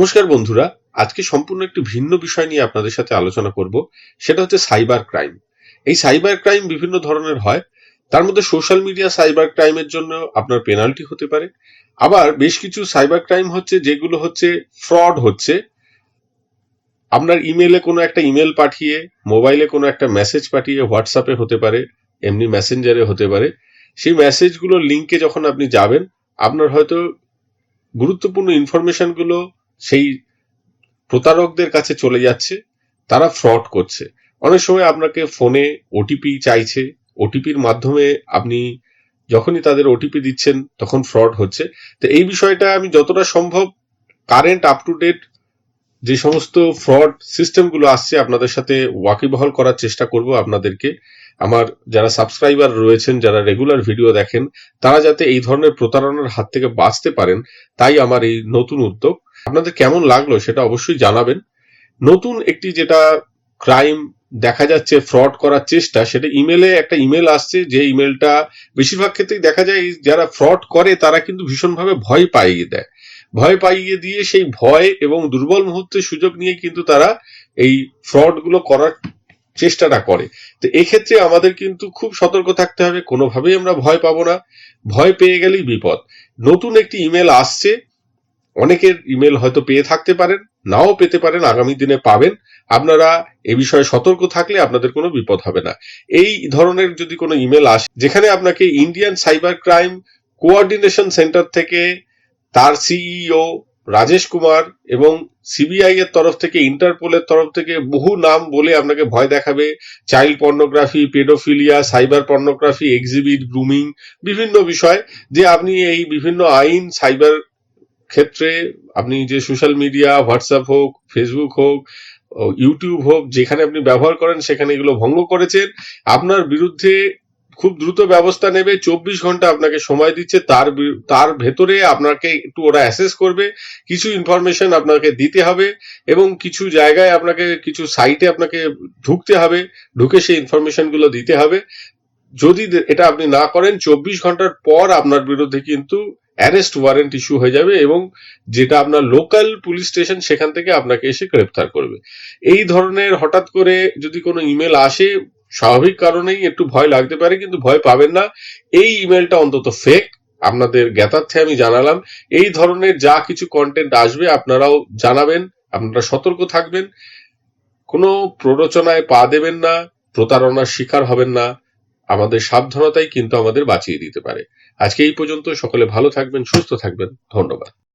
নমস্কার বন্ধুরা, আজকে সম্পূর্ণ একটি ভিন্ন বিষয় নিয়ে আপনাদের সাথে আলোচনা করব, সেটা হচ্ছে সাইবার ক্রাইম। এই সাইবার ক্রাইম বিভিন্ন ধরনের হয়, তার মধ্যে সোশ্যাল মিডিয়া সাইবার ক্রাইমের জন্য আপনার পেনাল্টি হতে পারে, আবার বেশ কিছু সাইবার ক্রাইম হচ্ছে যেগুলো হচ্ছে ফ্রড হচ্ছে। আপনার ইমেলে কোনো একটা ইমেল পাঠিয়ে, মোবাইলে কোনো একটা মেসেজ পাঠিয়ে হোয়াটসঅ্যাপে হতে পারে, এমনি মেসেঞ্জারে হতে পারে। সেই মেসেজগুলোর লিঙ্কে যখন আপনি যাবেন, আপনার হয়তো গুরুত্বপূর্ণ ইনফরমেশনগুলো সেই প্রতারকদের কাছে চলে যাচ্ছে, তারা ফ্রড করছে। অনেক সময় আপনাকে ফোনে ওটিপি চাইছে ওটিপির মাধ্যমে আপনি যখনই তাদের ওটিপি দিচ্ছেন তখন ফ্রড হচ্ছে। তো এই বিষয়টা আমি যতটা সম্ভব কারেন্ট আপ টু ডেট যে সমস্ত ফ্রড সিস্টেমগুলো আসছে আপনাদের সাথে ওয়াকিবহল করার চেষ্টা করব আপনাদেরকে। আমার যারা সাবস্ক্রাইবার রয়েছেন, যারা রেগুলার ভিডিও দেখেন, তারা যাতে এই ধরনের প্রতারণার হাত থেকে বাঁচতে পারেন, তাই আমার এই নতুন উদ্যোগ। আপনাদের কেমন লাগল সেটা অবশ্যই জানাবেন। নতুন একটি যেটা ক্রাইম দেখা যাচ্ছে ফ্রড করার চেষ্টা, সেটা ইমেলে একটা ইমেল আসছে যে ইমেলটা বেশিরভাগ ক্ষেত্রেই দেখা যায় যারা ফ্রড করে তারা কিন্তু ভীষণভাবে ভয় পাইয়ে দেয়। ভয় পাইয়ে দিয়ে সেই ভয় এবং দুর্বল মুহূর্তের সুযোগ নিয়ে কিন্তু তারা এই ফ্রডগুলো করার চেষ্টাটা করে। তো এক্ষেত্রে আমাদের কিন্তু খুব সতর্ক থাকতে হবে, কোনোভাবেই আমরা ভয় পাবো না। ভয় পেয়ে গেলেই বিপদ। নতুন একটি ইমেল আসছে অনেকের ইমেল হয়তো পেয়ে থাকতে পারেন, নাও পেতে পারেন, আগামী দিনে পাবেন। আপনারা এ বিষয়ে সতর্ক থাকলে আপনাদের কোনো বিপদ হবে না। এই ধরনের যদি কোনো ইমেল আসে, যেখানে আপনাকে Indian cyber crime coordination centre থেকে তার সিইও রাজেশ কুমার এবং সিবিআই এর তরফ থেকে ইন্টারপোলের তরফ থেকে বহু নাম বলে আপনাকে ভয় দেখাবে। Child pornography paedophilia cyber pornography exhibit grooming বিভিন্ন বিষয় যে আপনি এই বিভিন্ন আইন সাইবার ক্ষেত্রে আপনি যে সোশ্যাল মিডিয়া হোয়াটসঅ্যাপ হোক ফেসবুক হোক ইউটিউব হোক, যেখানে আপনি ব্যবহার করেন, সেখানে এগুলো ভঙ্গ করেছেন। আপনার বিরুদ্ধে খুব দ্রুত ব্যবস্থা নেবে, চব্বিশ ঘণ্টা আপনাকে সময় দিচ্ছে, তার তার ভেতরে আপনাকে একটু ওরা অ্যাসেস করবে, কিছু ইনফরমেশন আপনাকে দিতে হবে এবং কিছু জায়গায় আপনাকে, কিছু সাইটে আপনাকে ঢুকতে হবে, ঢুকে সেই ইনফরমেশনগুলো দিতে হবে। যদি এটা আপনি না করেন, চব্বিশ ঘণ্টার পর আপনার বিরুদ্ধে কিন্তু অ্যারেস্ট ওয়ারেন্ট ইস্যু হয়ে যাবে এবং যেটা আপনার লোকাল পুলিশ স্টেশন, সেখান থেকে আপনাকে এসে গ্রেপ্তার করবে। এই ধরনের হঠাৎ করে যদি কোনো ইমেল আসে, স্বাভাবিক কারণেই একটু ভয় লাগতে পারে, কিন্তু ভয় পাবেন না। এই ইমেলটা অন্তত ফেক আপনাদের জ্ঞাতার্থে আমি জানালাম। এই ধরনের যা কিছু কন্টেন্ট আসবে, আপনারাও জানাবেন, আপনারা সতর্ক থাকবেন। কোনো প্ররোচনায় পা দেবেন না, প্রতারণার শিকার হবেন না। আমাদের সাবধানতাই কিন্তু আমাদের বাঁচিয়ে দিতে পারে। আজকে এই পর্যন্ত সকলে ভালো থাকবেন, সুস্থ থাকবেন। ধন্যবাদ।